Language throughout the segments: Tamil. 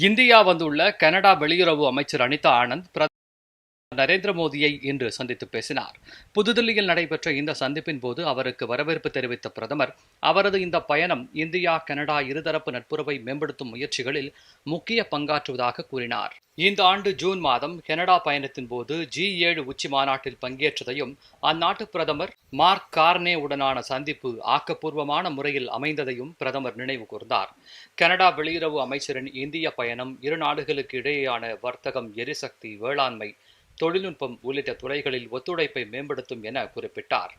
இந்தியா வந்துள்ள கனடா வெளியுறவு அமைச்சர் அனிதா ஆனந்த் பிரதமர் நரேந்திர மோடியை இன்று சந்தித்து பேசினார். புதுதில்லியில் நடைபெற்ற இந்த சந்திப்பின் போது அவருக்கு வரவேற்பு தெரிவித்த பிரதமர் அவரது இந்த பயணம் இந்தியா கனடா இருதரப்பு நட்புறவை மேம்படுத்தும் முயற்சிகளில் முக்கிய பங்காற்றுவதாக கூறினார். இந்த ஆண்டு ஜூன் மாதம் கனடா பயணத்தின் போது ஜி ஏழு உச்சி மாநாட்டில் பங்கேற்றதையும் அந்நாட்டு பிரதமர் மார்க் கார்னே உடனான சந்திப்பு ஆக்கப்பூர்வமான முறையில் அமைந்ததையும் பிரதமர் நினைவு கூர்ந்தார். கனடா வெளியுறவு அமைச்சரின் இந்திய பயணம் இரு நாடுகளுக்கு இடையேயான வர்த்தகம் எரிசக்தி வேளாண்மை தொழில்நுட்பம் உள்ளிட்ட துறைகளில் ஒத்துழைப்பை மேம்படுத்தும் என குறிப்பிட்டார்.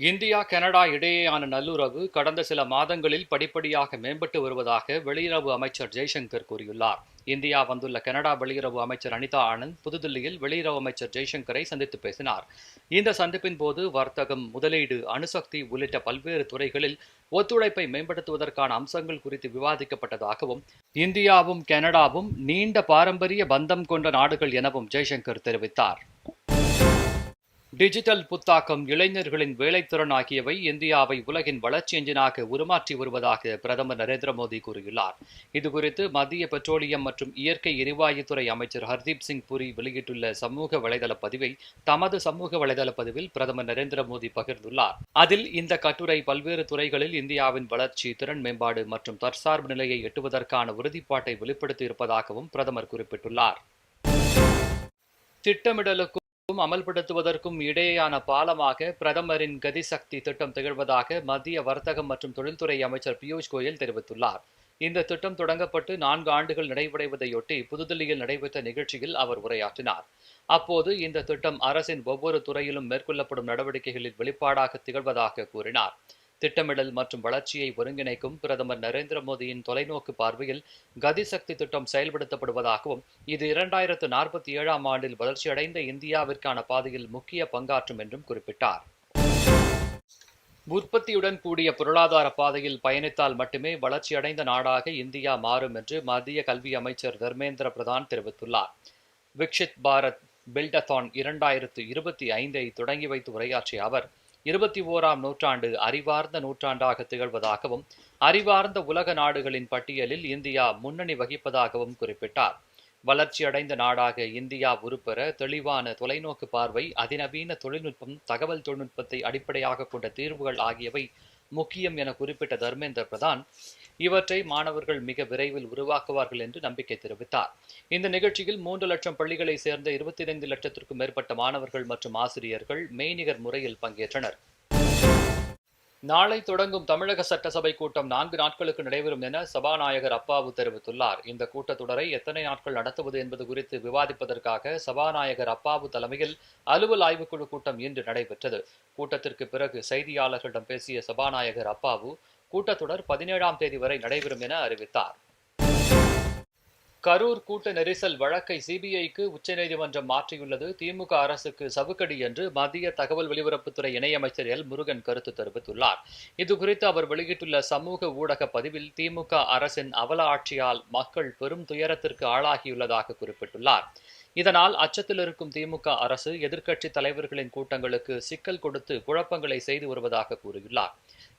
இந்தியா கனடா இடையேயான நல்லுறவு கடந்த சில மாதங்களில் படிப்படியாக மேம்பட்டு வருவதாக வெளியுறவு அமைச்சர் ஜெய்சங்கர் கூறியுள்ளார். இந்தியா வந்துள்ள கனடா வெளியுறவு அமைச்சர் அனிதா ஆனந்த் புதுதில்லியில் வெளியுறவு அமைச்சர் ஜெய்சங்கரை சந்தித்து பேசினார். இந்த சந்திப்பின் போது வர்த்தகம் முதலீடு அணுசக்தி உள்ளிட்ட பல்வேறு துறைகளில் ஒத்துழைப்பை மேம்படுத்துவதற்கான அம்சங்கள் குறித்து விவாதிக்கப்பட்டதாகவும் இந்தியாவும் கனடாவும் நீண்ட பாரம்பரிய பந்தம் கொண்ட நாடுகள் எனவும் ஜெய்சங்கர் தெரிவித்தார். டிஜிட்டல் புத்தாக்கம் இளைஞர்களின் வேலைத்திறன் ஆகியவை இந்தியாவை உலகின் வளர்ச்சி எஞ்சினாக உருமாற்றி வருவதாக பிரதமர் நரேந்திர மோடி கூறியுள்ளார். இதுகுறித்து மத்திய பெட்ரோலியம் மற்றும் இயற்கை எரிவாயுத்துறை அமைச்சர் ஹர்தீப் சிங் புரி வெளியிட்டுள்ள சமூக வலைதள பதிவை தமது சமூக வலைதள பதிவில் பிரதமர் நரேந்திர மோடி பகிர்ந்துள்ளார். அதில் இந்த கட்டுரை பல்வேறு துறைகளில் இந்தியாவின் வளர்ச்சி திறன் மேம்பாடு மற்றும் தற்சார்பு நிலையை எட்டுவதற்கான உறுதிப்பாட்டை வெளிப்படுத்தி இருப்பதாகவும் பிரதமர் குறிப்பிட்டுள்ளார். திட்டமிடலுக்கும் அமல்படுத்துவதற்கும் இடையேயான பாலமாக பிரதமரின் கதிசக்தி திட்டம் திகழ்வதாக மத்திய வர்த்தகம் மற்றும் தொழில்துறை அமைச்சர் பியூஷ் கோயல் தெரிவித்துள்ளார். இந்த திட்டம் தொடங்கப்பட்டு நான்கு ஆண்டுகள் நிறைவடைவதையொட்டி புதுதில்லியில் நடைபெற்ற நிகழ்ச்சியில் அவர் உரையாற்றினார். அப்போது இந்த திட்டம் அரசின் ஒவ்வொரு துறையிலும் மேற்கொள்ளப்படும் நடவடிக்கைகளில் வெளிப்பாடாக திகழ்வதாக கூறினார். திட்டமிடல் மற்றும் வளர்ச்சியை ஒருங்கிணைக்கும் பிரதமர் நரேந்திர மோடியின் தொலைநோக்கு பார்வையில் கதிசக்தி திட்டம் செயல்படுத்தப்படுவதாகவும் இது இரண்டாயிரத்து நாற்பத்தி ஏழாம் ஆண்டில் வளர்ச்சியடைந்த இந்தியாவிற்கான பாதையில் முக்கிய பங்காற்றும் என்றும் குறிப்பிட்டார். உற்பத்தியுடன் கூடிய பொருளாதார பாதையில் பயணித்தால் மட்டுமே வளர்ச்சியடைந்த நாடாக இந்தியா மாறும் என்று மத்திய கல்வி அமைச்சர் தர்மேந்திர பிரதான் தெரிவித்துள்ளார். விக்ஷித் பாரத் பில்டத்தான் இரண்டாயிரத்து இருபத்தி ஐந்தை தொடங்கி வைத்து உரையாற்றிய அவர் இருபத்தி ஓராம் நூற்றாண்டு அறிவார்ந்த நூற்றாண்டாக திகழ்வதாகவும் அறிவார்ந்த உலக நாடுகளின் பட்டியலில் இந்தியா முன்னணி வகிப்பதாகவும் குறிப்பிட்டார். வளர்ச்சியடைந்த நாடாக இந்தியா உருப்பெற தெளிவான தொலைநோக்கு பார்வை அதிநவீன தொழில்நுட்பம் தகவல் தொழில்நுட்பத்தை அடிப்படையாக கொண்ட தீர்வுகள் ஆகியவை முக்கியம் என குறிப்பிட்ட தர்மேந்திர பிரதான் இவற்றை மாணவர்கள் மிக விரைவில் உருவாக்குவார்கள் என்று நம்பிக்கை தெரிவித்தார். இந்த நிகழ்ச்சியில் மூன்று லட்சம் பள்ளிகளை சேர்ந்த இருபத்தி ஐந்து லட்சத்திற்கும் மேற்பட்ட மாணவர்கள் மற்றும் ஆசிரியர்கள் மெய்நிகர் முறையில் பங்கேற்றனர். நாளை தொடங்கும் தமிழக சட்டசபை கூட்டம் நான்கு நாட்களுக்கு நடைபெறும் என சபாநாயகர் அப்பாவு தெரிவித்துள்ளார். இந்த கூட்டத்தொடரை எத்தனை நாட்கள் நடத்துவது என்பது குறித்து விவாதிப்பதற்காக சபாநாயகர் அப்பாவு தலைமையில் அலுவல் ஆய்வுக்குழு கூட்டம் இன்று நடைபெற்றது. கூட்டத்திற்கு பிறகு செய்தியாளர்களிடம் பேசிய சபாநாயகர் அப்பாவு கூட்டத்தொடர் பதினேழாம் தேதி வரை நடைபெறும் என அறிவித்தார். கரூர் கூட்ட நெரிசல் வழக்கை சிபிஐக்கு உச்சநீதிமன்றம் மாற்றியுள்ளது. திமுக அரசுக்கு சவுக்கடி என்று மத்திய தகவல் ஒலிபரப்புத்துறை இணையமைச்சர் எல். முருகன் கருத்து தெரிவித்துள்ளார். இதுகுறித்து அவர் வெளியிட்டுள்ள சமூக ஊடக பதிவில் திமுக அரசின் அவல ஆட்சியால் மக்கள் பெரும் துயரத்திற்கு ஆளாகியுள்ளதாக குறிப்பிட்டுள்ளார். இதனால் அச்சத்தில் இருக்கும் திமுக அரசு எதிர்க்கட்சி தலைவர்களின் கூட்டங்களுக்கு சிக்கல் கொடுத்து குழப்பங்களை செய்து வருவதாக கூறியுள்ளார்.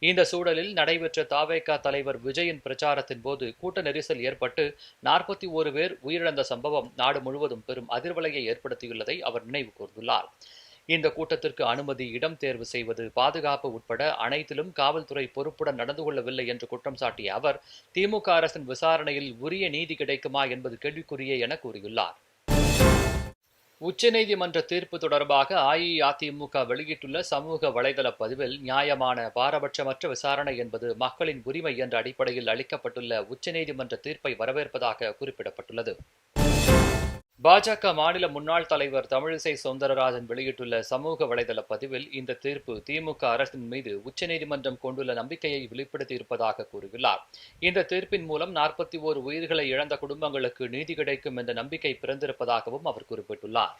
இந்த சூழலில் நடைபெற்ற தாவேகா தலைவர் விஜயின் பிரச்சாரத்தின் போது கூட்ட நெரிசல் ஏற்பட்டு நாற்பத்தி ஒரு பேர் உயிரிழந்த சம்பவம் நாடு முழுவதும் பெரும் அதிர்வலையை ஏற்படுத்தியுள்ளதை அவர் நினைவு கூர்ந்துள்ளார். இந்த கூட்டத்திற்கு அனுமதி இடம் தேர்வு செய்வது பாதுகாப்பு உட்பட அனைத்திலும் காவல்துறை பொறுப்புடன் நடந்து கொள்ளவில்லை என்று குற்றம் சாட்டிய அவர் திமுக அரசின் விசாரணையில் உரிய நீதி கிடைக்குமா என்பது கேள்விக்குரியே என கூறியுள்ளார். உச்சநீதிமன்ற தீர்ப்பு தொடர்பாக அஇஅதிமுக வெளியிட்டுள்ள சமூக வலைதள பதிவில் நியாயமான பாரபட்சமற்ற விசாரணை என்பது மக்களின் உரிமை என்ற அடிப்படையில் அளிக்கப்பட்டுள்ள உச்சநீதிமன்ற தீர்ப்பை வரவேற்பதாக குறிப்பிடப்பட்டுள்ளது. பாஜக மாநில முன்னாள் தலைவர் தமிழிசை சவுந்தரராஜன் வெளியிட்டுள்ள சமூக வலைதள பதிவில் இந்த தீர்ப்பு திமுக அரசின் மீது உச்சநீதிமன்றம் கொண்டுள்ள நம்பிக்கையை வெளிப்படுத்தி இருப்பதாக கூறியுள்ளார். இந்த தீர்ப்பின் மூலம் நாற்பத்தி ஓரு உயிர்களை இழந்த குடும்பங்களுக்கு நீதி கிடைக்கும் என்ற நம்பிக்கை பிறந்திருப்பதாகவும் அவர் குறிப்பிட்டுள்ளார்.